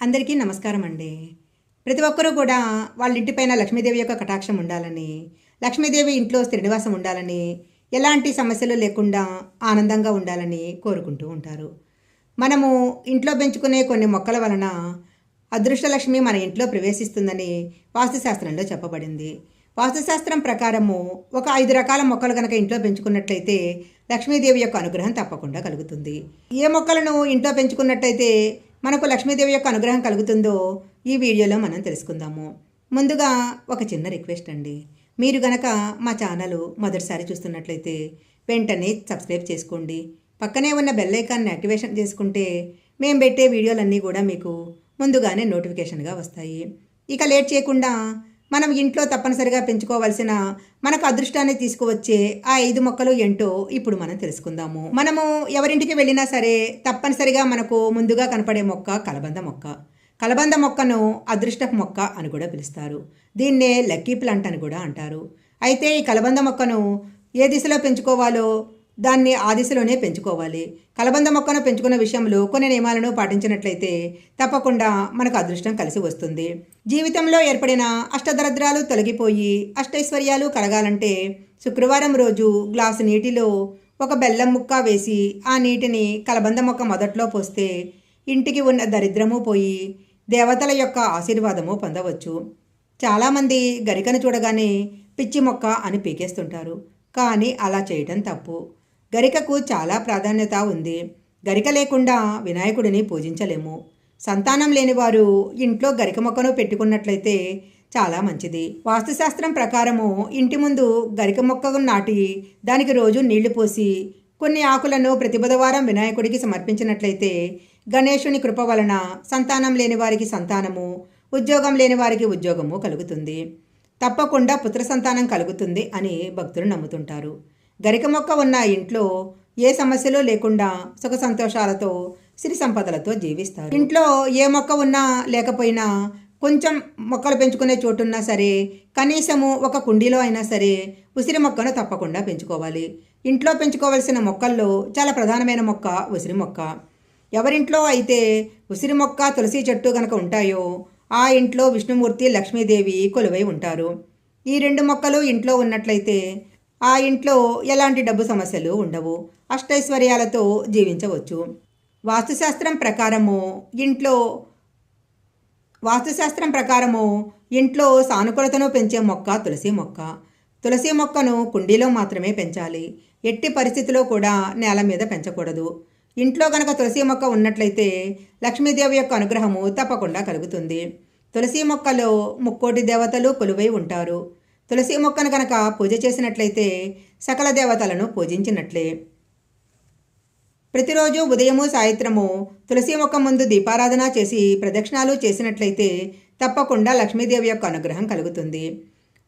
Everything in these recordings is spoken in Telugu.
అందరికీ నమస్కారం అండి ప్రతి ఒక్కరూ కూడా వాళ్ళ ఇంటిపైన లక్ష్మీదేవి యొక్క కటాక్షం ఉండాలని లక్ష్మీదేవి ఇంట్లో శ్రీనివాసం ఉండాలని ఎలాంటి సమస్యలు లేకుండా ఆనందంగా ఉండాలని కోరుకుంటూ ఉంటారు. మనము ఇంట్లో పెంచుకునే కొన్ని మొక్కల వలన అదృష్టలక్ష్మి మన ఇంట్లో ప్రవేశిస్తుందని వాస్తుశాస్త్రంలో చెప్పబడింది. వాస్తుశాస్త్రం ప్రకారము ఒక ఐదు రకాల మొక్కలు కనుక ఇంట్లో పెంచుకున్నట్లయితే లక్ష్మీదేవి యొక్క అనుగ్రహం తప్పకుండా కలుగుతుంది. ఏ మొక్కలను ఇంట్లో పెంచుకున్నట్లయితే మనకు లక్ష్మీదేవి యొక్క అనుగ్రహం కలుగుతుందో ఈ వీడియోలో మనం తెలుసుకుందాము. ముందుగా ఒక చిన్న రిక్వెస్ట్ అండి. మీరు గనక మా ఛానల్ మొదటిసారి చూస్తున్నట్లయితే వెంటనే సబ్స్క్రైబ్ చేసుకోండి. పక్కనే ఉన్న బెల్ ఐకాన్ని యాక్టివేషన్ చేసుకుంటే మేము పెట్టే వీడియోలన్నీ కూడా మీకు ముందుగానే నోటిఫికేషన్గా వస్తాయి. ఇక లేట్ చేయకుండా మనం ఇంట్లో తప్పనిసరిగా పెంచుకోవాల్సిన మనకు అదృష్టాన్ని తీసుకువచ్చే ఆ ఐదు మొక్కలు ఏంటో ఇప్పుడు మనం తెలుసుకుందాము. మనము ఎవరింటికి వెళ్ళినా సరే తప్పనిసరిగా మనకు ముందుగా కనపడే మొక్క కలబంద మొక్క. కలబంద మొక్కను అదృష్టపు మొక్క అని కూడా పిలుస్తారు. దీన్నే లక్కీ ప్లాంట్ అని కూడా అంటారు. అయితే ఈ కలబంద మొక్కను ఏ దిశలో పెంచుకోవాలో దాన్ని ఆ దిశలోనే పెంచుకోవాలి. కలబంద మొక్కను పెంచుకున్న విషయంలో కొన్ని నియమాలను పాటించినట్లయితే తప్పకుండా మనకు అదృష్టం కలిసి వస్తుంది. జీవితంలో ఏర్పడిన అష్టదరద్రాలు తొలగిపోయి అష్టైశ్వర్యాలు కలగాలంటే శుక్రవారం రోజు గ్లాసు నీటిలో ఒక బెల్లం ముక్క వేసి ఆ నీటిని కలబంద మొక్క మొదట్లో పోస్తే ఇంటికి ఉన్న దరిద్రము పోయి దేవతల యొక్క ఆశీర్వాదము పొందవచ్చు. చాలామంది గరికను చూడగానే పిచ్చి మొక్క అని పీకేస్తుంటారు. కానీ అలా చేయటం తప్పు. గరికకు చాలా ప్రాధాన్యత ఉంది. గరిక లేకుండా వినాయకుడిని పూజించలేము. సంతానం లేనివారు ఇంట్లో గరిక మొక్కను పెట్టుకున్నట్లయితే చాలా మంచిది. వాస్తుశాస్త్రం ప్రకారము ఇంటి ముందు గరిక మొక్కను నాటి దానికి రోజు నీళ్ళు పోసి కొన్ని ఆకులను ప్రతి బుధవారం వినాయకుడికి సమర్పించినట్లయితే గణేశుని కృప వలన సంతానం లేని వారికి సంతానము ఉద్యోగం లేని వారికి ఉద్యోగము కలుగుతుంది. తప్పకుండా పుత్ర సంతానం కలుగుతుంది అని భక్తులు నమ్ముతుంటారు. గరిక మొక్క ఉన్న ఇంట్లో ఏ సమస్యలు లేకుండా సుఖ సంతోషాలతో సిరి సంపదలతో జీవిస్తారు. ఇంట్లో ఏ మొక్క ఉన్నా లేకపోయినా కొంచెం మొక్కలు పెంచుకునే చోటున్నా సరే కనీసము ఒక కుండీలో అయినా సరే ఉసిరి మొక్కను తప్పకుండా పెంచుకోవాలి. ఇంట్లో పెంచుకోవలసిన మొక్కల్లో చాలా ప్రధానమైన మొక్క ఉసిరి మొక్క. ఎవరింట్లో అయితే ఉసిరి మొక్క తులసి చెట్టు గనక ఉంటాయో ఆ ఇంట్లో విష్ణుమూర్తి లక్ష్మీదేవి కొలువై ఉంటారు. ఈ రెండు మొక్కలు ఇంట్లో ఉన్నట్లయితే ఆ ఇంట్లో ఎలాంటి డబ్బు సమస్యలు ఉండవు. అష్టైశ్వర్యాలతో జీవించవచ్చు. వాస్తుశాస్త్రం ప్రకారము ఇంట్లో వాస్తుశాస్త్రం ప్రకారము ఇంట్లో సానుకూలతను పెంచే మొక్క తులసి మొక్క. తులసి మొక్కను కుండీలో మాత్రమే పెంచాలి. ఎట్టి పరిస్థితిలో కూడా నేల మీద పెంచకూడదు. ఇంట్లో గనక తులసి మొక్క ఉన్నట్లయితే లక్ష్మీదేవి యొక్క అనుగ్రహము తప్పకుండా కలుగుతుంది. తులసి మొక్కలో ముక్కోటి దేవతలు కొలువై ఉంటారు. తులసి మొక్కను కనుక పూజ చేసినట్లయితే సకల దేవతలను పూజించినట్లే. ప్రతిరోజు ఉదయము సాయంత్రము తులసి మొక్క ముందు దీపారాధన చేసి ప్రదక్షిణాలు చేసినట్లయితే తప్పకుండా లక్ష్మీదేవి యొక్క అనుగ్రహం కలుగుతుంది.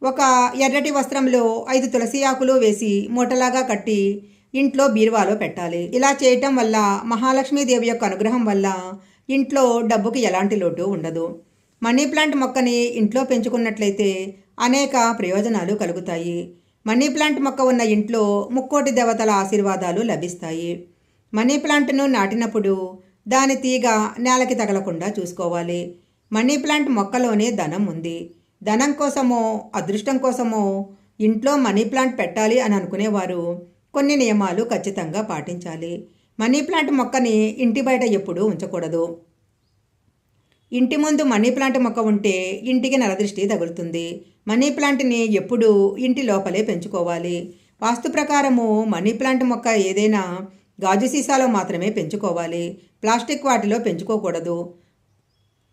ఒక ఎర్రటి వస్త్రంలో ఐదు తులసి ఆకులు వేసి మూటలాగా కట్టి ఇంట్లో బీరువాలో పెట్టాలి. ఇలా చేయటం వల్ల మహాలక్ష్మీదేవి యొక్క అనుగ్రహం వల్ల ఇంట్లో డబ్బుకి ఎలాంటి లోటు ఉండదు. మనీ ప్లాంట్ మొక్కని ఇంట్లో పెంచుకున్నట్లయితే అనేక ప్రయోజనాలు కలుగుతాయి. మనీ ప్లాంట్ మొక్క ఉన్న ఇంట్లో ముక్కోటి దేవతల ఆశీర్వాదాలు లభిస్తాయి. మనీ ప్లాంట్ను నాటినప్పుడు దాని తీగ నేలకి తగలకుండా చూసుకోవాలి. మనీ ప్లాంట్ మొక్కలోనే ధనం ఉంది. ధనం కోసమో అదృష్టం కోసమో ఇంట్లో మనీ ప్లాంట్ పెట్టాలి అని అనుకునేవారు కొన్ని నియమాలు ఖచ్చితంగా పాటించాలి. మనీ ప్లాంట్ మొక్కని ఇంటి బయట ఎప్పుడూ ఉంచకూడదు. ఇంటి ముందు మనీ ప్లాంట్ మొక్క ఉంటే ఇంటికి నరదృష్టి తగులుతుంది. మనీ ప్లాంట్ని ఎప్పుడూ ఇంటి లోపలే పెంచుకోవాలి. వాస్తు ప్రకారము మనీ ప్లాంట్ మొక్క ఏదైనా గాజు సీసాలో మాత్రమే పెంచుకోవాలి. ప్లాస్టిక్ వాటిలో పెంచుకోకూడదు.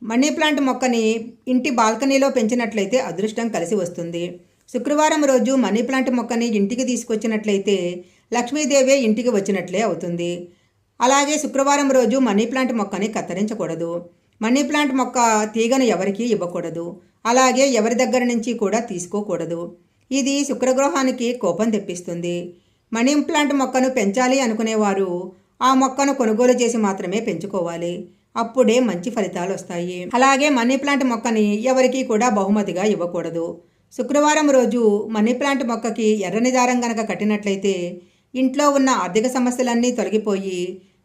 మనీ ప్లాంట్ మొక్కని ఇంటి బాల్కనీలో పెంచినట్లయితే అదృష్టం కలిసి వస్తుంది. శుక్రవారం రోజు మనీ ప్లాంట్ మొక్కని ఇంటికి తీసుకొచ్చినట్లయితే లక్ష్మీదేవి ఇంటికి వచ్చినట్లే అవుతుంది. అలాగే శుక్రవారం రోజు మనీ ప్లాంట్ మొక్కని కత్తిరించకూడదు. మనీ ప్లాంట్ మొక్క తీగను ఎవరికీ ఇవ్వకూడదు. అలాగే ఎవరి దగ్గర నుంచి కూడా తీసుకోకూడదు. ఇది శుక్రగ్రహానికి కోపం తెప్పిస్తుంది. మనీ ప్లాంట్ మొక్కను పెంచాలి అనుకునేవారు ఆ మొక్కను కొనుగోలు చేసి మాత్రమే పెంచుకోవాలి. అప్పుడే మంచి ఫలితాలు వస్తాయి. అలాగే మనీ ప్లాంట్ మొక్కని ఎవరికీ కూడా బహుమతిగా ఇవ్వకూడదు. శుక్రవారం రోజు మనీ ప్లాంట్ మొక్కకి ఎర్రని దారం గనక కట్టినట్లయితే ఇంట్లో ఉన్న ఆర్థిక సమస్యలన్నీ తొలగిపోయి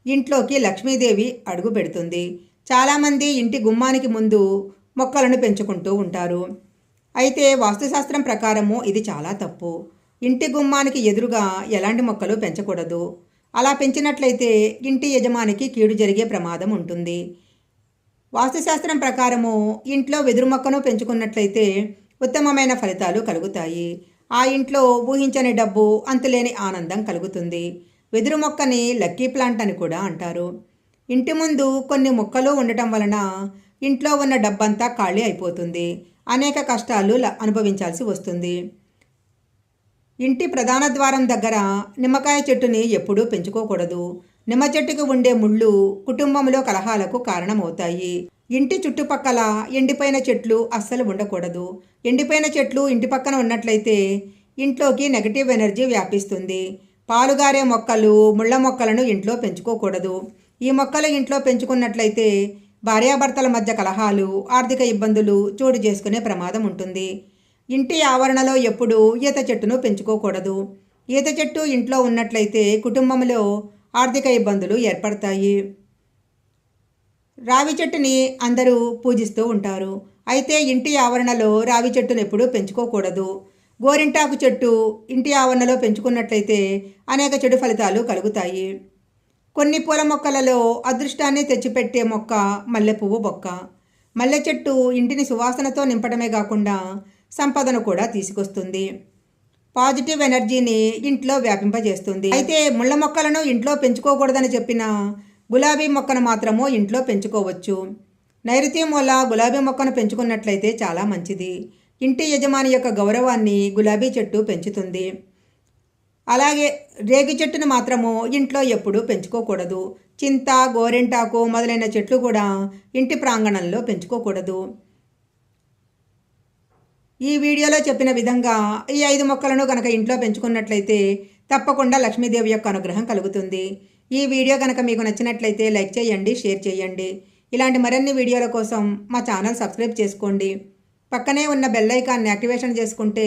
ఇంట్లోకి లక్ష్మీదేవి అడుగు పెడుతుంది. చాలామంది ఇంటి గుమ్మానికి ముందు మొక్కలను పెంచుకుంటూ ఉంటారు. అయితే వాస్తుశాస్త్రం ప్రకారము ఇది చాలా తప్పు. ఇంటి గుమ్మానికి ఎదురుగా ఎలాంటి మొక్కలు పెంచకూడదు. అలా పెంచినట్లయితే ఇంటి యజమానికి కీడు జరిగే ప్రమాదం ఉంటుంది. వాస్తుశాస్త్రం ప్రకారము ఇంట్లో వెదురు మొక్కను పెంచుకున్నట్లయితే ఉత్తమమైన ఫలితాలు కలుగుతాయి. ఆ ఇంట్లో ఊహించని డబ్బు అంతులేని ఆనందం కలుగుతుంది. వెదురు మొక్కని లక్కీ ప్లాంట్ అని కూడా అంటారు. ఇంటి ముందు కొన్ని మొక్కలు ఉండటం వలన ఇంట్లో ఉన్న డబ్బంతా ఖాళీ అయిపోతుంది. అనేక కష్టాలు ల- అనుభవించాల్సి వస్తుంది. ఇంటి ప్రధాన ద్వారం దగ్గర నిమ్మకాయ చెట్టుని ఎప్పుడూ పెంచుకోకూడదు. నిమ్మ చెట్టుకు ఉండే ముళ్ళు కుటుంబంలో కలహాలకు కారణమవుతాయి. ఇంటి చుట్టుపక్కల ఎండిపోయిన చెట్లు అస్సలు ఉండకూడదు. ఎండిపోయిన చెట్లు ఇంటి పక్కన ఉన్నట్లయితే ఇంట్లోకి నెగటివ్ ఎనర్జీ వ్యాపిస్తుంది. పాలుగారే మొక్కలు ముళ్ళ మొక్కలను ఇంట్లో పెంచుకోకూడదు. ఈ మొక్కలు ఇంట్లో పెంచుకున్నట్లయితే భార్యాభర్తల మధ్య కలహాలు ఆర్థిక ఇబ్బందులు చోటు చేసుకునే ప్రమాదం ఉంటుంది. ఇంటి ఆవరణలో ఎప్పుడూ ఈత చెట్టును పెంచుకోకూడదు. ఈత చెట్టు ఇంట్లో ఉన్నట్లయితే కుటుంబంలో ఆర్థిక ఇబ్బందులు ఏర్పడతాయి. రావి చెట్టుని అందరూ పూజిస్తూ ఉంటారు. అయితే ఇంటి ఆవరణలో రావి చెట్టును ఎప్పుడూ పెంచుకోకూడదు. గోరింటాకు చెట్టు ఇంటి ఆవరణలో పెంచుకున్నట్లయితే అనేక చెడు ఫలితాలు కలుగుతాయి. కొన్ని పూల మొక్కలలో అదృష్టాన్ని తెచ్చిపెట్టే మొక్క మల్లెపువ్వు బొక్క. మొక్క మల్లె చెట్టు ఇంటిని సువాసనతో నింపడమే కాకుండా సంపదను కూడా తీసుకొస్తుంది. పాజిటివ్ ఎనర్జీని ఇంట్లో వ్యాపింపజేస్తుంది. అయితే ముళ్ళ మొక్కలను ఇంట్లో పెంచుకోకూడదని చెప్పిన గులాబీ మొక్కను మాత్రము ఇంట్లో పెంచుకోవచ్చు. నైరుతి మూల గులాబీ మొక్కను పెంచుకున్నట్లయితే చాలా మంచిది. ఇంటి యజమాని యొక్క గౌరవాన్ని గులాబీ చెట్టు పెంచుతుంది. అలాగే రేగి చెట్టును మాత్రము ఇంట్లో ఎప్పుడూ పెంచుకోకూడదు. చింత గోరెంటాకు మొదలైన చెట్లు కూడా ఇంటి ప్రాంగణంలో పెంచుకోకూడదు. ఈ వీడియోలో చెప్పిన విధంగా ఈ ఐదు మొక్కలను కనుక ఇంట్లో పెంచుకున్నట్లయితే తప్పకుండా లక్ష్మీదేవి యొక్క అనుగ్రహం కలుగుతుంది. ఈ వీడియో కనుక మీకు నచ్చినట్లయితే లైక్ చేయండి షేర్ చేయండి. ఇలాంటి మరిన్ని వీడియోల కోసం మా ఛానల్ సబ్స్క్రైబ్ చేసుకోండి. పక్కనే ఉన్న బెల్ ఐకాన్ని యాక్టివేషన్ చేసుకుంటే